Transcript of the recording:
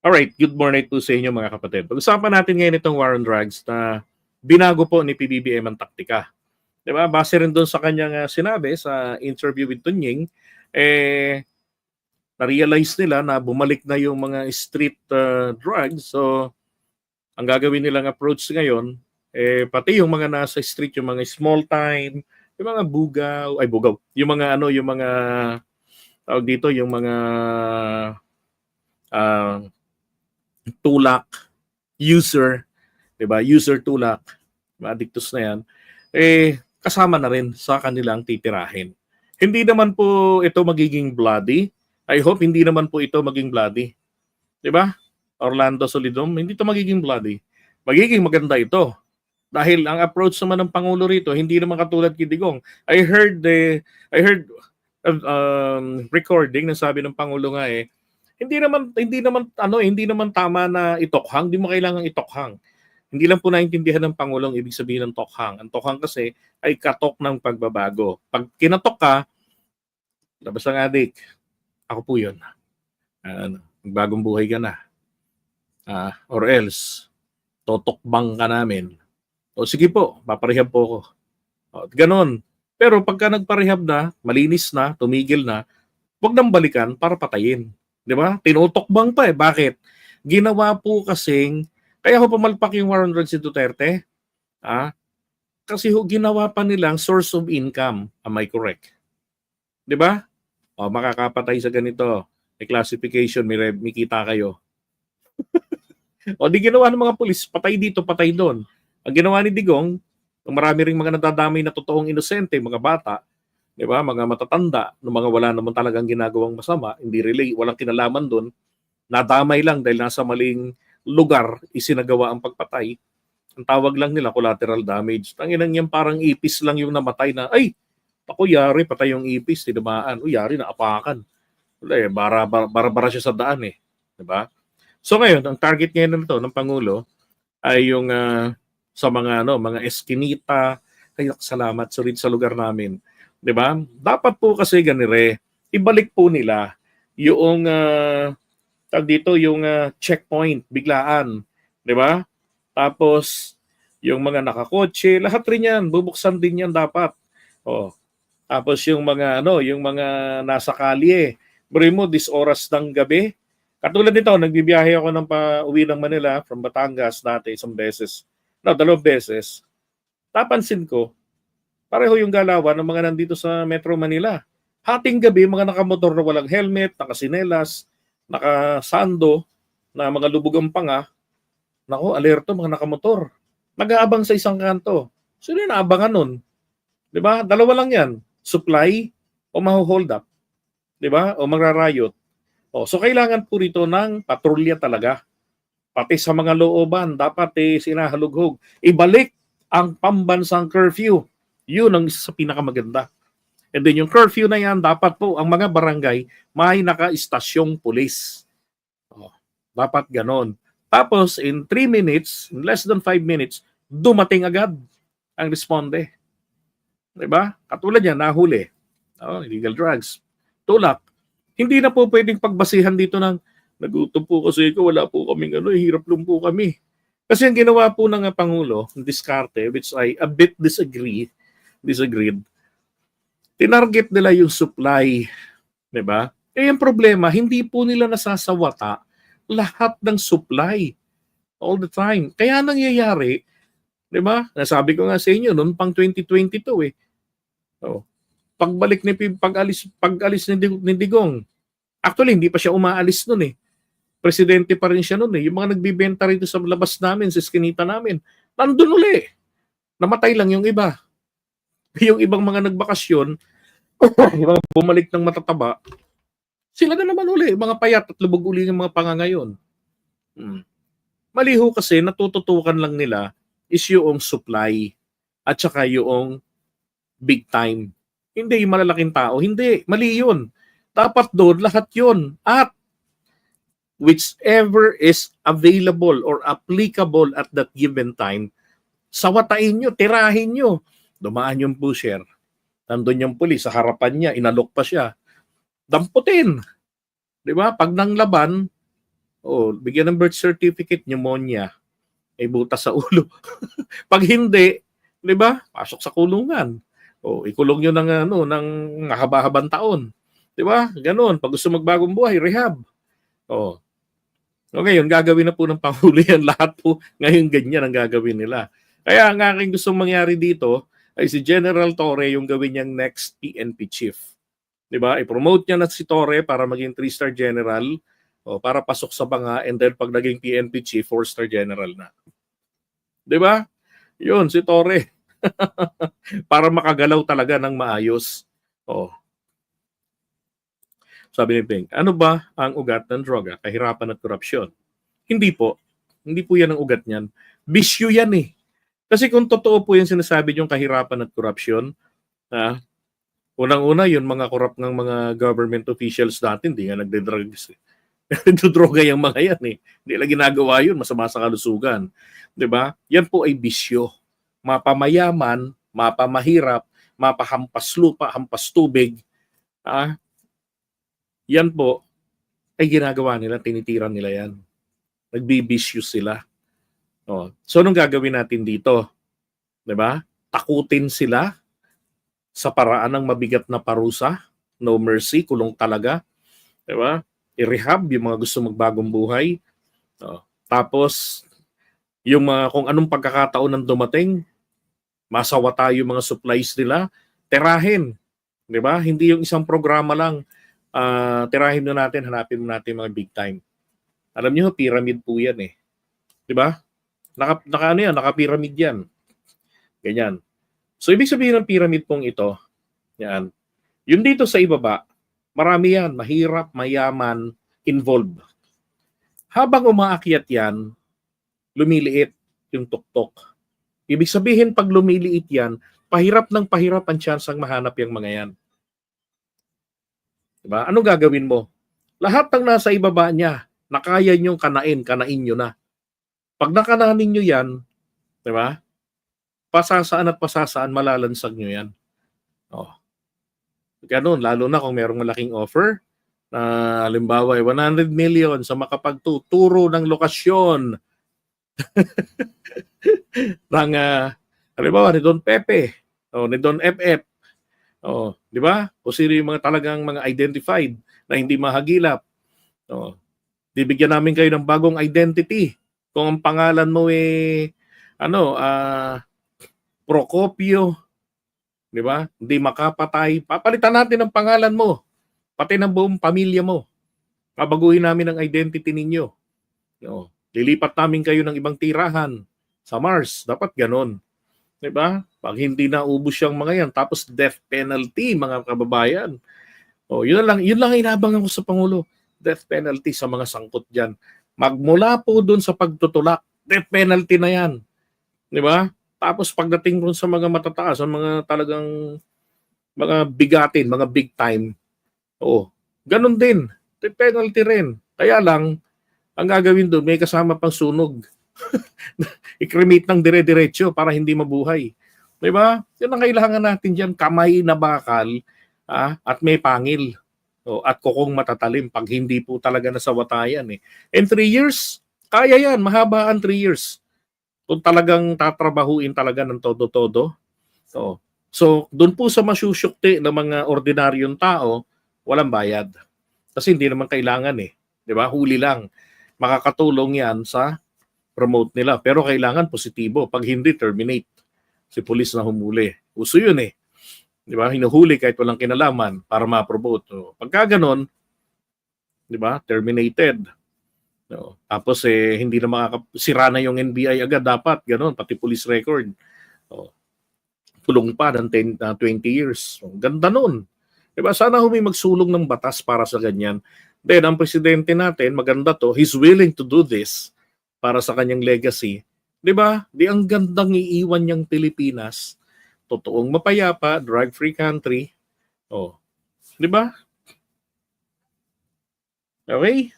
Alright, good morning po sa inyo mga kapatid. Pag-usapan natin ngayon itong war on drugs na binago po ni PBBM ang taktika. Ba? Base rin doon sa kanyang ah, sinabi sa interview with Tunying, eh, na-realize nila na bumalik na yung mga street ah, drugs. So, ang gagawin nilang approach ngayon, eh, pati yung mga nasa street, yung mga small time, yung mga bugaw, ay bugaw, yung mga ano, yung mga, tawag dito, yung mga ah, tulak, user, 'di ba? User tulak, mga addictus na 'yan, eh kasama na rin sa kanilang titirahin. Hindi naman po ito magiging bloody. I hope hindi naman po ito maging bloody. 'Di ba? Orlando Solidum, hindi ito magiging bloody. Magiging maganda ito. Dahil ang approach naman ng pangulo rito hindi naman katulad kay Digong. I heard the I heard um, recording na sabi ng pangulo nga eh hindi naman hindi naman ano hindi naman tama na itokhang, hindi mo kailangang itokhang. Hindi lang po naintindihan ng pangulong ibig sabihin ng tokhang. Ang tokhang kasi ay katok ng pagbabago. Pag kinatok ka, labas ang adik. Ako po 'yun. Ano, bagong buhay ka na. Ah, or else totokbang ka namin. O sige po, paparehab po ako. O, ganon. Pero pagka nagparehab na, malinis na, tumigil na, wag nang balikan para patayin. 'Di ba? Tinutokbang pa eh. Bakit? Ginawa po kasing kaya ho pumalpak yung war on drugs si Duterte. Ah, kasi ho ginawa pa nilang source of income. Am I correct? 'Di ba? O makakapatay sa ganito. May classification, may, may kita kayo. o di ginawa ng mga pulis, patay dito, patay doon. Ang ginawa ni Digong, marami ring mga nadadamay na totoong inosente, mga bata, 'di ba? Mga matatanda, ng mga wala naman talagang ginagawang masama, hindi relate, walang kinalaman doon. Nadamay lang dahil nasa maling lugar isinagawa ang pagpatay. Ang tawag lang nila collateral damage. Tanginang yan parang ipis lang yung namatay na, ay, ako yari, patay yung ipis, tinamaan. O yari, naapakan. Wala eh, bara, bara, bara, siya sa daan eh. ba? So ngayon, ang target ngayon nito ng Pangulo ay yung ah, sa mga ano, mga eskinita, kaya salamat sa rin sa lugar namin. 'Di ba? Dapat po kasi ganire, ibalik po nila yung uh, tag dito yung ah, checkpoint biglaan, 'di ba? Tapos yung mga nakakotse, lahat rin 'yan, bubuksan din 'yan dapat. Oh. Tapos yung mga ano, yung mga nasa kalye, bro mo this oras ng gabi. Katulad nito, nagbibiyahe ako ng pa-uwi ng Manila from Batangas dati isang beses. No, dalawang beses. Tapansin ko, pareho yung galawan ng mga nandito sa Metro Manila. Hating gabi, mga nakamotor na walang helmet, nakasinelas, nakasando, na mga lubog ang panga. Nako, alerto mga nakamotor. Nag-aabang sa isang kanto. Sino yung naabangan nun? Ba? Dalawa lang yan. Supply o maho-hold up. Ba? O magrarayot. O, so kailangan po rito ng patrolya talaga. Pati sa mga looban, dapat eh, sinahalughog. Ibalik ang pambansang curfew. Yun ang isa sa pinakamaganda. And then yung curfew na yan, dapat po ang mga barangay may naka-istasyong pulis. Oh, dapat ganon. Tapos in 3 minutes, in less than 5 minutes, dumating agad ang responde. Diba? Katulad yan, nahuli. Oh, illegal drugs. Tulak. Hindi na po pwedeng pagbasihan dito ng nagutom po kasi ko, wala po kaming ano, eh, hirap lang po kami. Kasi ang ginawa po ng uh, Pangulo, diskarte, which I a bit disagree, disagreed, tinarget nila yung supply. Di ba? Eh, yung problema, hindi po nila nasasawata lahat ng supply all the time. Kaya nangyayari, di ba? Nasabi ko nga sa inyo, noon pang 2022 eh. Oh. Pagbalik ni pag-alis, pag-alis ni, ni Digong, actually, hindi pa siya umaalis noon eh. Presidente pa rin siya noon eh. Yung mga nagbibenta rito sa labas namin, sa skinita namin, nandun uli. Namatay lang yung iba yung ibang mga nagbakasyon, yung mga bumalik ng matataba, sila na naman uli, mga payat at lubog uli ng mga pangangayon. Hmm. Maliho kasi natututukan lang nila is yung supply at saka yung big time. Hindi yung malalaking tao. Hindi. Mali yun. Dapat doon lahat yun. At whichever is available or applicable at that given time, sawatain nyo, tirahin nyo dumaan yung pusher, nandun yung pulis sa harapan niya, inalok pa siya, damputin. Di ba? Pag nang laban, oh, bigyan ng birth certificate, pneumonia, ay butas sa ulo. Pag hindi, 'di ba? Pasok sa kulungan. O ikulong 'yun ng ano ng mahaba-habang taon. 'Di ba? Ganoon. Pag gusto magbagong buhay, rehab. Oh. O ngayon, gagawin na po ng Pangulo yan. Lahat po ngayon ganyan ang gagawin nila. Kaya ang aking gustong mangyari dito ay si General Torre yung gawin niyang next PNP chief. 'Di ba? I-promote niya na si Torre para maging 3-star general o para pasok sa banga and then pag naging PNP chief, 4-star general na. 'Di ba? 'Yun si Torre. para makagalaw talaga ng maayos. Oh. Sabi ni Ping, ano ba ang ugat ng droga, kahirapan at korupsyon? Hindi po. Hindi po yan ang ugat niyan. Bisyo yan eh. Kasi kung totoo po yung sinasabi yung kahirapan at korupsyon, ah, unang-una yun mga korap ng mga government officials natin, hindi nga nagde-drugs. Eh. Nagdodroga yung mga yan eh. Hindi lang ginagawa yun, masama sa kalusugan. ba? Yan po ay bisyo. Mapamayaman, mapamahirap, mapahampas lupa, hampas tubig, ah, yan po ay ginagawa nila, tinitiran nila yan. Nagbibisyo sila. Oh. So, anong gagawin natin dito? 'Di ba? Takutin sila sa paraan ng mabigat na parusa, no mercy, kulong talaga. 'Di ba? I-rehab yung mga gusto magbagong buhay. Oh. Tapos, yung mga kung anong pagkakataon ng dumating, masawa tayo mga supplies nila, terahin. 'Di ba? Hindi yung isang programa lang ah tirahin mo natin, hanapin mo natin mga big time. Alam niyo, pyramid po yan eh. Di ba? Naka, naka ano yan, naka-pyramid yan. Ganyan. So, ibig sabihin ng pyramid pong ito, yan, yun dito sa ibaba, marami yan, mahirap, mayaman, involved. Habang umaakyat yan, lumiliit yung tuktok. Ibig sabihin, pag lumiliit yan, pahirap ng pahirap ang chansang mahanap yung mga yan. Diba? Ano gagawin mo? Lahat ng nasa ibaba niya, nakaya niyong kanain, kanain nyo na. Pag nakananin nyo yan, di ba? Pasasaan at pasasaan, malalansag nyo yan. Oh. Ganun, lalo na kung merong malaking offer, na halimbawa ay 100 million sa makapagtuturo ng lokasyon ng uh, halimbawa ni Don Pepe o ni Don FF Oh, 'di ba? O sino yung mga talagang mga identified na hindi mahagilap. Oh. Bibigyan namin kayo ng bagong identity. Kung ang pangalan mo eh ano, uh, Procopio, 'di ba? Hindi makapatay. Papalitan natin ang pangalan mo. Pati ng buong pamilya mo. Babaguhin namin ang identity ninyo. Oh, lilipat namin kayo ng ibang tirahan sa Mars. Dapat ganon. 'Di ba? Pag hindi na ubos yung mga yan, tapos death penalty, mga kababayan. O, yun lang, yun lang inabangan ko sa Pangulo. Death penalty sa mga sangkot diyan. Magmula po doon sa pagtutulak, death penalty na yan. Di ba? Tapos pagdating doon sa mga matataas, sa mga talagang mga bigatin, mga big time, oh, ganun din. Death penalty rin. Kaya lang, ang gagawin doon, may kasama pang sunog. I-cremate ng dire-diretso para hindi mabuhay. Di ba? Yan ang kailangan natin diyan, kamay na bakal ah, at may pangil. O, at kukong matatalim pag hindi po talaga nasawatayan eh. In three years, kaya yan, mahaba ang three years. Kung talagang tatrabahuin talaga ng todo-todo. So, so doon po sa masyusyukti ng mga ordinaryong tao, walang bayad. Kasi hindi naman kailangan eh. Di ba? Huli lang. Makakatulong yan sa promote nila. Pero kailangan positibo. Pag hindi, terminate si pulis na humuli. Uso yun eh. Di ba? Hinuhuli kahit walang kinalaman para ma-promote. So, pagka ganon, di ba? Terminated. No. Tapos eh, hindi na makakasira na yung NBI agad dapat. Ganon, pati police record. So, pulong pa ng 10, uh, 20 years. So, ganda nun. Di ba? Sana humi magsulong ng batas para sa ganyan. Then, ang presidente natin, maganda to, he's willing to do this para sa kanyang legacy 'Di ba? Di ang gandang iiwan niyang Pilipinas. Totoong mapayapa, drug-free country. Oh. 'Di ba? Okay?